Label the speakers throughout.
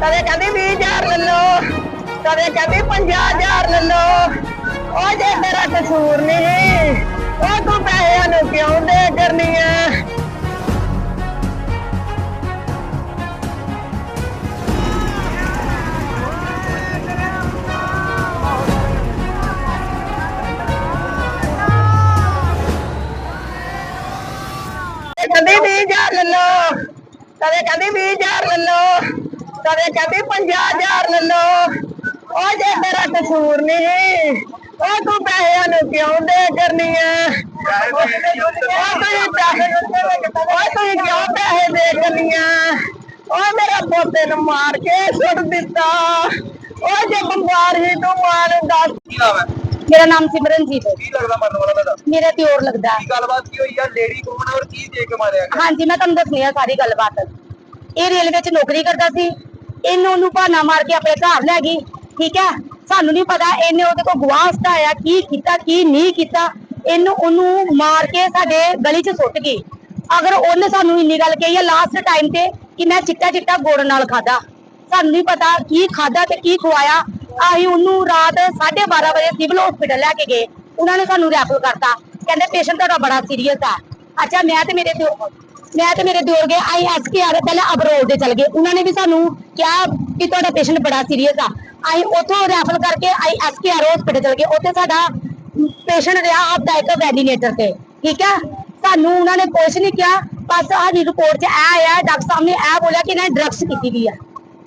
Speaker 1: ਕਦੇ ਕਹਿੰਦੀ 20000 ਲੈ ਲਓ, ਕਦੇ ਕਹਿੰਦੀ 50000 ਲੈ ਲਓ। ਉਹ ਜੇ ਤੇਰਾ ਕਸੂਰ ਨਹੀਂ, ਉਹ ਤੂੰ ਪੈਸਿਆਂ ਨੂੰ ਕਿਉਂ ਦੇ ਕਰਨੀ ਹੈ ਕਦੇ 20000 ਲੈ ਲਓ, ਕਦੇ ਕਹਿੰਦੀ 20000 ਕਦੇ ਕਹਿੰਦੀ 50000 ਲੈ ਲਓ। ਉਹ ਜੇ ਤੇਰਾ ਕਸੂਰ ਨਹੀਂ ਉਹ ਤੂੰ ਪੈਸਿਆਂ ਨੂੰ ਕਿਉਂ ਦੇ ਕਰਨੀ ਹੈ ਉਹ ਤੁਸੀਂ ਪੈਸੇ ਉਹ ਕਿਉਂ ਪੈਸੇ ਦੇ ਕਰਨੀ ਹੈ ਉਹ ਮੇਰਾ ਪੋਤੇ ਨੂੰ ਮਾਰ ਕੇ ਸੁੱਟ ਦਿੱਤਾ। ਉਹ ਜੇ ਬੰਬਾਰ ਹੀ ਤੂੰ ਮਾਰ ਦੱਸ।
Speaker 2: ਮੇਰਾ ਨਾਮ ਸਿਮਰਨਜੀਤ ਹੈ।
Speaker 3: ਕੀ ਲੱਗਦਾ ਮਰਨ ਵਾਲਾ ਤੁਹਾਡਾ?
Speaker 2: ਮੇਰਾ ਦਿਓਰ ਲੱਗਦਾ।
Speaker 3: ਕੀ ਗੱਲਬਾਤ ਕੀ ਹੋਈ ਆ? ਲੇਡੀ ਕੌਣ ਔਰ ਕੀ ਦੇ ਕੇ ਮਾਰਿਆ ਗਿਆ?
Speaker 2: ਹਾਂਜੀ ਮੈਂ ਤੁਹਾਨੂੰ ਦੱਸਣੀ ਆ ਸਾਰੀ ਗੱਲਬਾਤ। ਇਹ ਰੇਲਵੇ 'ਚ ਨੌਕਰੀ ਕਰਦਾ ਸੀ। ਇਹਨੂੰ ਉਹਨੂੰ ਬਹਾਨਾ ਮਾਰ ਕੇ ਆਪਣੇ ਘਰ ਲੈ ਗਈ, ਠੀਕ ਹੈ? ਸਾਨੂੰ ਨਹੀਂ ਪਤਾ, ਇਹਨੇ ਉਹਦੇ ਕੋਲ ਗਵਾਹ ਹਟਾਇਆ ਕੀ ਕੀਤਾ, ਕੀ ਨਹੀਂ ਕੀਤਾ। ਇਹਨੂੰ ਉਹਨੂੰ ਮਾਰ ਕੇ ਸਾਡੇ ਗਲੀ 'ਚ ਸੁੱਟ ਗਈ। ਅਗਰ ਉਹਨੇ ਸਾਨੂੰ ਇੰਨੀ ਗੱਲ ਕਹੀ ਹੈ ਲਾਸਟ ਟਾਈਮ ਤੇ, ਕਿ ਮੈਂ ਚਿੱਟਾ ਚਿੱਟਾ ਗੁੜ ਨਾਲ ਖਾਦਾ ਸਾਨੂੰ ਨਹੀਂ ਪਤਾ ਕੀ ਖਾਦਾ ਤੇ ਕੀ ਖਵਾਇਆ। ਅਸੀਂ ਉਹਨੂੰ ਰਾਤ 12:30 ਵਜੇ ਸਿਵਲ ਹਸਪੀਟਲ ਲੈ ਕੇ ਗਏ। ਉਹਨਾਂ ਨੇ ਸਾਨੂੰ ਰੈਫਰ ਕਰਤਾ। ਕਹਿੰਦੇ ਪੇਸ਼ੈਂਟ ਤੁਹਾਡਾ ਬੜਾ ਸੀਰੀਅਸ ਆ। ਅੱਛਾ, ਮੈਂ ਤੇ ਮੇਰੇ ਤੇ ਮੈਂ ਤੇ ਮੇਰੇ ਦਿਓਰ ਗਏ ਆਈ ਪਹਿਲਾਂ ਅਬਰੋਡ ਦੇ ਚਲ ਗਏ। ਉਹਨਾਂ ਨੇ ਵੀ ਸਾਨੂੰ ਕਿਹਾ ਕਿ ਤੁਹਾਡਾ ਪੇਸ਼ੈਂਟ ਬੜਾ ਸੀਰੀਅਸ ਆ। ਆਈ ਉੱਥੋਂ ਰੈਫਰ ਕਰਕੇ ਆਈ ਹਸਪੀਟਲ ਚਲ ਗਏ। ਉੱਥੇ ਸਾਡਾ ਪੇਸ਼ੈਂਟ ਰਿਹਾ ਆਪਦਾਇਕ ਵੈਲੀਨੇਟਰ ਤੇ, ਠੀਕ ਹੈ ਸਾਨੂੰ ਉਹਨਾਂ ਨੇ ਕੁਛ ਨਹੀਂ ਕਿਹਾ, ਬਸ ਸਾਡੀ ਰਿਪੋਰਟ 'ਚ ਇਹ ਆਇਆ, ਡਾਕਟਰ ਸਾਹਿਬ ਨੇ ਇਹ ਬੋਲਿਆ ਕਿ ਇਹਨਾਂ ਨੇ ਡਰੱਗਸ ਕੀਤੀ ਵੀ ਆ,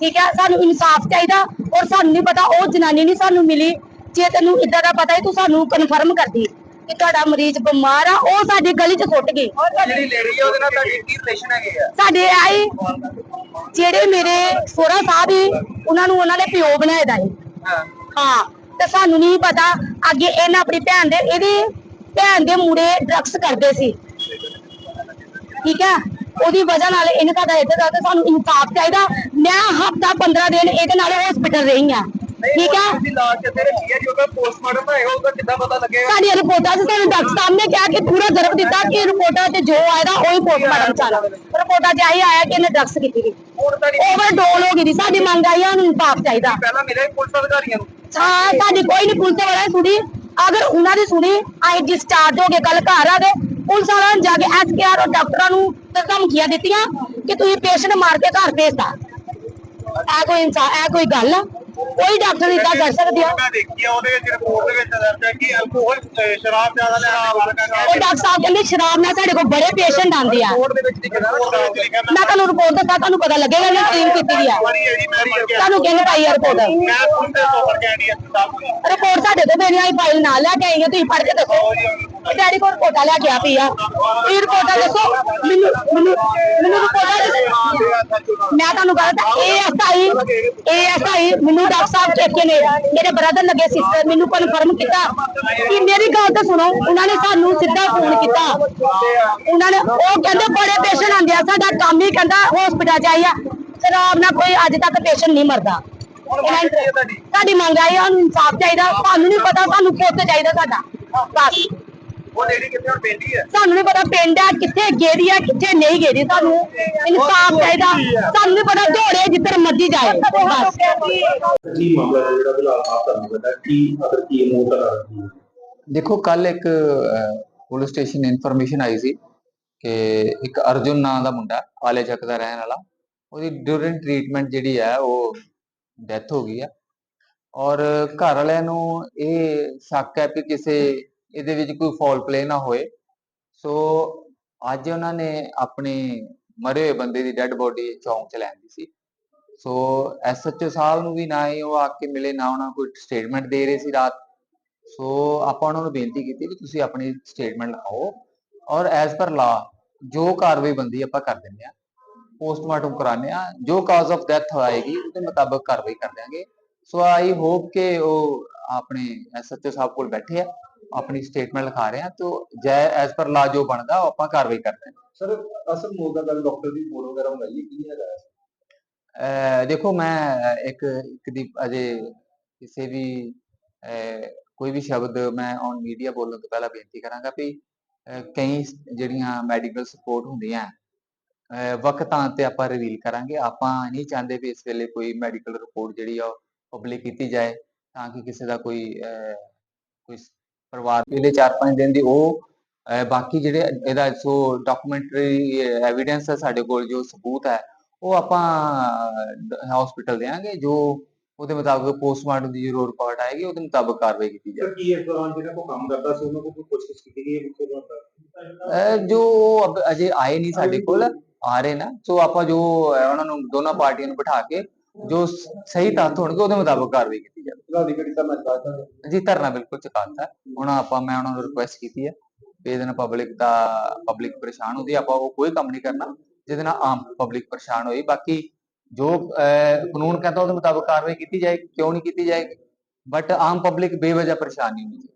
Speaker 2: ਠੀਕ ਹੈ ਸਾਨੂੰ ਇਨਸਾਫ ਚਾਹੀਦਾ ਔਰ ਸਾਨੂੰ ਨਹੀਂ ਪਤਾ, ਉਹ ਜਨਾਨੀ ਨਹੀਂ ਸਾਨੂੰ ਮਿਲੀ, ਜੇ ਤੈਨੂੰ ਇਦਾਂ ਦਾ ਪਤਾ ਹੈ ਤੂੰ ਸਾਨੂੰ ਕਨਫਰਮ ਕਰਦੀ। ਕਿ ਤੁਹਾਡਾ ਮਰੀਜ਼ ਬਿਮਾਰ ਆ ਉਹ ਸਾਡੀ ਗਲੀ 'ਚ ਸੁੱਟ ਗਈ
Speaker 3: ਜਿਹੜੀ ਲੇਡੀ ਆ ਉਹਦੇ ਨਾਲ ਤੁਹਾਡੀ ਕੀ ਰਿਲੇਸ਼ਨ ਹੈਗੇ ਆ?
Speaker 2: ਸਾਡੇ ਆਏ ਜਿਹੜੇ ਮੇਰੇ ਸੋਹਰਾ ਸਾਹਿਬ ਹੀ ਉਹਨਾਂ ਨੂੰ ਉਹਨਾਂ ਨੇ ਪਿਓ ਬਣਾਇਆ ਦਾ
Speaker 3: ਹਾਂ।
Speaker 2: ਹਾਂ ਤੇ ਸਾਨੂੰ ਨਹੀਂ ਪਤਾ ਅੱਗੇ ਇਹਨਾਂ ਆਪਣੀ ਭੈਣ ਦੇ ਇਹਦੀ ਭੈਣ ਦੇ ਮੁੰਡੇ ਡਰੱਗਸ ਕਰਦੇ ਸੀ। ਠੀਕ ਹੈ ਉਹਦੀ ਵਜ੍ਹਾ ਨਾਲ ਇਹਨੇ ਸਾਡਾ ਇੱਥੇ ਦਾ ਸਾਨੂੰ ਇਨਸਾਫ ਚਾਹੀਦਾ। ਮੈਂ ਹਫਤਾ 15 ਦਿਨ ਇਹਦੇ ਨਾਲ ਹਸਪੀਟਲ ਰਹੀ ਆ। ਠੀਕ ਹੈ
Speaker 3: ਤੁਸੀਂ ਲਾਸ਼ ਇੱਥੇ ਰੱਖੀ ਹੈ ਜੋ ਕਿ ਪੋਸਟਮਾਰਟਮ ਹੋਏਗਾ ਉਹਦਾ ਕਿੱਦਾਂ ਪਤਾ ਲੱਗੇਗਾ?
Speaker 2: ਸਾਡੀਆਂ ਰਿਪੋਰਟਾਂ 'ਚ ਸਾਨੂੰ ਡਾਕਟਰ ਸਾਹਿਬ ਨੇ ਕਿਹਾ ਕਿ ਪੂਰਾ ਜ਼ਰਬ ਦਿੱਤਾ ਕਿ ਰਿਪੋਰਟਾਂ 'ਚ ਜੋ ਆਏਗਾ ਉਹੀ ਪੋਸਟਮਾਰਟਮ ਚਾਲਾ ਰਿਪੋਰਟਾਂ 'ਚ ਆਹੀ ਆਇਆ ਕਿ ਇਹਨੇ ਡਰੱਗਸ ਕੀਤੀ ਸੀ।
Speaker 3: ਹੁਣ ਤੁਹਾਡੀ
Speaker 2: ਓਵਰਡੋਲ ਹੋ ਗਈ ਸੀ। ਸਾਡੀ ਮੰਗ ਆਈ ਆ ਉਹਨੂੰ ਇਨਸਾਫ ਚਾਹੀਦਾ।
Speaker 3: ਪਹਿਲਾਂ ਮਿਲੇ ਪੁਲਿਸ ਅਧਿਕਾਰੀਆਂ ਨੂੰ?
Speaker 2: ਹਾਂ ਸਾਡੀ ਕੋਈ ਨਹੀਂ ਪੁਲਿਸ ਵਾਲਾ ਸੁਣੀ। ਅਗਰ ਉਹਨਾਂ ਦੀ ਸੁਣੀ ਅਸੀਂ ਡਿਸਚਾਰਜ ਹੋ ਕੇ ਕੱਲ ਘਰ ਆ ਗਏ। ਪੁਲਿਸ ਵਾਲਿਆਂ ਨੇ ਜਾ ਕੇ ਐਸਕੇਆਰ ਔਰ ਡਾਕਟਰਾਂ ਨੂੰ ਤੇ ਧਮਕੀਆਂ ਦਿੱਤੀਆਂ ਕਿ ਤੁਸੀਂ ਪੇਸ਼ੈਂਟ ਮਾਰ ਕੇ ਘਰ ਭੇਜਤਾ। ਇਹ ਕੋਈ ਇਨਸਾ ਇਹ ਕੋਈ ਗੱਲ ਆ। ਕੋਈ ਡਾਕਟਰ ਇਦਾਂ ਕਰ ਸਕਦੀ ਆ।
Speaker 3: ਮੈਂ ਦੇਖੀ ਆ ਉਹਦੇ ਵਿੱਚ ਰਿਪੋਰਟ ਦੇ ਵਿੱਚ ਦਰਜ ਹੈ ਕਿ ਅਲਕੋਹਲ ਸ਼ਰਾਬ ਜ਼ਿਆਦਾ ਲੈਣਾ ਵਾਲਾ
Speaker 2: ਉਹ ਡਾਕਟਰ ਸਾਹਿਬ ਕਹਿੰਦੇ ਸ਼ਰਾਬ ਨਾਲ ਸਾਡੇ ਕੋਲ ਬੜੇ ਪੇਸ਼ੈਂਟ ਆਉਂਦੇ ਆ।
Speaker 3: ਰਿਪੋਰਟ ਦੇ ਵਿੱਚ ਲਿਖਿਆ ਨਾ ਸ਼ਰਾਬ ਲਿਖਿਆ
Speaker 2: ਮੈਂ ਤੁਹਾਨੂੰ ਰਿਪੋਰਟ ਦਿੱਤਾ ਤੁਹਾਨੂੰ ਪਤਾ ਲੱਗੇਗਾ ਨਾ ਟ੍ਰੀਮ ਕੀਤੀ ਦੀ ਆ। ਤੁਹਾਨੂੰ ਕਿਹਨੇ ਪਾਈ ਆ ਰਿਪੋਰਟ
Speaker 3: ਮੈਂ ਤੋਂ ਕਹਿਣੀ
Speaker 2: ਰਿਪੋਰਟ ਸਾਡੇ ਤੋਂ ਦੇਣੀ ਆਈ ਫਾਈਲ ਨਾਲ ਲੈ ਕੇ ਆਈ ਆ ਤੁਸੀਂ ਪੜ੍ਹ ਕੇ ਦੱਸੋ। ਡੈਡੀ ਕੋਲ ਰਿਪੋਰਟਾਂ ਲੈ ਕੇ ਆ ਪਈ ਆ। ਇਹ ਰਿਪੋਰਟਾਂ ਦੱਸੋ ਮੈਨੂੰ ਮੈਨੂੰ ਮੈਨੂੰ ਰਿਪੋਰਟਾਂ ਦੱਸੋ। ਮੈਂ ਤੁਹਾਨੂੰ ਗੱਲ ਤਾਂ ਏਐਸਆਈ ਏਐਸਆਈ ਮੈਨੂੰ ਡਾਕਟਰ ਸਾਹਿਬ ਚੇਕੇ ਨੇ ਮੇਰੇ ਬ੍ਰਦਰ ਲੱਗੇ ਸਿਸਟਰ ਮੈਨੂੰ ਕਨਫਰਮ ਕੀਤਾ ਕਿ ਮੇਰੀ ਗੱਲ ਤਾਂ ਸੁਣੋ ਉਹਨਾਂ ਨੇ ਸਾਨੂੰ ਸਿੱਧਾ ਫੋਨ ਕੀਤਾ। ਉਹਨਾਂ ਨੇ ਉਹ ਕਹਿੰਦੇ ਬੜੇ ਪੇਸ਼ੈਂਟ ਆਉਂਦੇ ਆ ਸਾਡਾ ਕੰਮ ਹੀ ਕਹਿੰਦਾ ਹਸਪੀਟਲ ਚ ਆਈ ਆ। ਸ਼ਰਾਬ ਨਾਲ ਕੋਈ ਅੱਜ ਤੱਕ ਪੇਸ਼ੈਂਟ ਨਹੀਂ ਮਰਦਾ। ਸਾਡੀ ਮੰਗ ਆਈ ਉਹਨੂੰ ਇਨਸਾਫ ਚਾਹੀਦਾ ਸਾਨੂੰ ਨਹੀਂ ਪਤਾ ਸਾਨੂੰ ਪੁੱਤ ਚਾਹੀਦਾ ਸਾਡਾ। ਬਸ।
Speaker 3: ਉਹ ਲੇਡੀ ਕਿੱਥੇ ਹੁਣ ਬੈਠੀ ਹੈ
Speaker 2: ਸਾਨੂੰ ਨਹੀਂ ਪਤਾ ਪਿੰਡ ਆ ਕਿੱਥੇ ਗੇੜੀ ਆ ਕਿੱਥੇ ਨਹੀਂ ਗੇੜੀ ਸਾਨੂੰ। ਇਨਸਾਫ ਚਾਹੀਦਾ। ਸਾਨੂੰ ਨਹੀਂ ਪਤਾ ਝੋੜੇ ਜਿੱਧਰ ਮਰਜ਼ੀ ਜਾਏ। ਬਸ।
Speaker 4: ਕੀ ਮਾਮਲਾ ਹੈ ਜਿਹੜਾ ਫਿਲਹਾਲ ਆਪ ਕਰਨਾ ਪੈਂਦਾ ਕੀ ਅਗਰ ਕੀ ਮੋਟਰ ਆ ਰਹੀ ਹੈ?
Speaker 5: ਦੇਖੋ ਕੱਲ ਇੱਕ ਪੁਲਿਸ ਸਟੇਸ਼ਨ ਇਨਫੋਰਮੇਸ਼ਨ ਆਈ ਸੀ ਕਿ ਇੱਕ ਅਰਜੁਨ ਨਾਂ ਦਾ ਮੁੰਡਾ ਆਲੇ ਚੱਕ ਦਾ ਰਹਿਣ ਵਾਲਾ ਉਹਦੀ ਡਿਊਰਿੰਗ ਟ੍ਰੀਟਮੈਂਟ ਜਿਹੜੀ ਹੈ ਉਹ ਡੈਥ ਹੋ ਗਈ ਆ। ਔਰ ਘਰ ਵਾਲਿਆਂ ਨੂੰ ਇਹ ਸ਼ੱਕ ਹੈ ਕਿ ਕਿਸੇ ਇਹਦੇ ਵਿੱਚ ਕੋਈ ਫਾਲ ਪਲੇ ਨਾ ਹੋਏ। ਸੋ ਅੱਜ ਉਹਨਾਂ ਨੇ ਆਪਣੇ ਮਰੇ ਹੋਏ ਬੰਦੇ ਦੀ ਡੈੱਡ ਬੋਡੀ ਚੌਂਕ ਚ ਲੈਂਦੀ ਸੀ। ਸੋ ਐਸਐਚਓ ਸਾਹਿਬ ਨੂੰ ਵੀ ਨਾ ਹੀ ਉਹ ਆ ਕੇ ਮਿਲੇ, ਨਾ ਉਹਨਾਂ ਕੋਈ ਸਟੇਟਮੈਂਟ ਦੇ ਰਹੇ ਸੀ ਰਾਤ। ਸੋ ਆਪਾਂ ਉਹਨਾਂ ਨੂੰ ਬੇਨਤੀ ਕੀਤੀ ਕਿ ਤੁਸੀਂ ਆਪਣੀ ਸਟੇਟਮੈਂਟ ਲਿਖਾਓ ਔਰ ਐਜ਼ ਪਰ ਲਾ ਜੋ ਕਾਰਵਾਈ ਬੰਦੀ ਆਪਾਂ ਕਰ ਦਿੰਦੇ ਆ ਪੋਸਟਮਾਰਟਮ ਕਰਾਉਂਦੇ ਆ ਜੋ ਕਾਜ਼ ਆਫ ਡੈਥ ਆਏਗੀ, ਉਹਦੇ ਮੁਤਾਬਕ ਕਾਰਵਾਈ ਕਰ ਦਿਆਂਗੇ। ਸੋ ਆਈ ਹੋਪ ਕਿ ਉਹ ਆਪਣੇ ਐਸਐਚਓ ਸਾਹਿਬ ਕੋਲ ਬੈਠੇ ਆ। ਆਪਣੀ ਸਟੇਟਮੈਂਟ ਲਿਖਾ ਰਹੇ ਆ ਤੋਂ ਜੈ ਐਜ਼ ਪਰ ਲਾ ਜੋ ਬਣਦਾ ਉਹ ਆਪਾਂ ਕਾਰਵਾਈ ਕਰਦੇ ਆ
Speaker 4: ਸਰ ਅਸਲ ਮੋੜ ਦਾ ਗੱਲ ਡਾਕਟਰ ਦੀ ਫੋਟੋ ਵਗੈਰਾ ਮੰਗਾਈ ਹੈ ਕੀ ਹੈਗਾ?
Speaker 5: ਦੇਖੋ ਮੈਂ ਇੱਕ ਇੱਕ ਦੀ ਅਜੇ ਕਿਸੇ ਵੀ ਕੋਈ ਵੀ ਸ਼ਬਦ ਮੈਂ ਔਨ ਮੀਡੀਆ ਬੋਲਣ ਤੋਂ ਪਹਿਲਾਂ ਬੇਨਤੀ ਕਰਾਂਗਾ ਵੀ ਕਈ ਜਿਹੜੀਆਂ ਮੈਡੀਕਲ ਸਪੋਰਟ ਹੁੰਦੀਆਂ ਵਕਤਾਂ ਤੇ ਆਪਾਂ ਰਿਵੀਲ ਕਰਾਂਗੇ। ਆਪਾਂ ਨਹੀਂ ਚਾਹੁੰਦੇ ਵੀ ਇਸ ਵੇਲੇ ਕੋਈ ਮੈਡੀਕਲ ਰਿਪੋਰਟ ਜਿਹੜੀ ਆ ਪਬਲਿਕ ਕੀਤੀ ਜਾਏ ਤਾਂ ਕਿ ਕਿਸੇ ਦਾ ਕੋਈ ਕੋਈ ਪਰਿਵਾਰ ਵੇਲੇ 4-5 ਦਿਨ ਦੀ ਉਹ ਬਾਕੀ ਜਿਹੜੇ ਇਹਦਾ ਸੋ ਡਾਕੂਮੈਂਟਰੀ ਐਵੀਡੈਂਸ ਹੈ ਸਾਡੇ ਕੋਲ ਜੋ ਸਬੂਤ ਹੈ ਉਹ ਆਪਾਂ ਹਸਪੀਟਲ ਦੇਾਂਗੇ ਜੋ ਉਹਦੇ ਮੁਤਾਬਕ ਪੋਸਟਮਾਰਟਮ ਦੀ ਜੋ ਰਿਪੋਰਟ ਆਏਗੀ ਉਹਦੇ ਮੁਤਾਬਕ ਕਾਰਵਾਈ ਕੀਤੀ ਜਾਏਗੀ।
Speaker 4: ਕੀ ਇਸ ਦੌਰਾਨ ਜਿਹਨਾਂ ਕੋ ਕੰਮ ਕਰਦਾ ਸੀ ਉਹਨਾਂ ਕੋਲ ਕੋਈ ਪੁੱਛਗਿੱਛ ਕੀਤੀ ਗਈ ਹੈ
Speaker 5: ਜੋ ਅਜੇ ਆਏ ਨਹੀਂ ਸਾਡੇ ਕੋਲ ਆ ਰਹੇ ਨਾ ਸੋ ਆਪਾਂ ਜੋ ਉਹਨਾਂ ਨੂੰ ਦੋਨਾਂ ਪਾਰਟੀਆਂ ਨੂੰ ਬਿਠਾ ਕੇ ਜੋ ਸਹੀ ਤੱਥ ਹੋਣਗੇ ਉਹਦੇ ਮੁਤਾਬਕ ਕਾਰਵਾਈ ਕੀਤੀ ਜਾਵੇ। ਜੀ ਧਰਨਾ ਬਿਲਕੁਲ ਚੁਕਾਤਾ। ਹੁਣ ਆਪਾਂ ਮੈਂ ਉਹਨਾਂ ਨੂੰ ਰਿਕੁਐਸਟ ਕੀਤੀ ਹੈ ਇਹਦੇ ਨਾਲ ਪਬਲਿਕ ਦਾ ਪਬਲਿਕ ਪਰੇਸ਼ਾਨ ਹੁੰਦੀ ਆਪਾਂ ਉਹ ਕੋਈ ਕੰਮ ਨਹੀਂ ਕਰਨਾ ਜਿਹਦੇ ਨਾਲ ਆਮ ਪਬਲਿਕ ਪਰੇਸ਼ਾਨ ਹੋਈ। ਬਾਕੀ ਜੋ ਕਾਨੂੰਨ ਕਹਿੰਦਾ ਉਹਦੇ ਮੁਤਾਬਕ ਕਾਰਵਾਈ ਕੀਤੀ ਜਾਏ ਕਿਉਂ ਨਹੀਂ ਕੀਤੀ ਜਾਏਗੀ? ਬਟ ਆਮ ਪਬਲਿਕ ਬੇਵਜ੍ਹਾ ਪਰੇਸ਼ਾਨ ਨਹੀਂ ਹੋਣੀ ਚਾਹੀਦੀ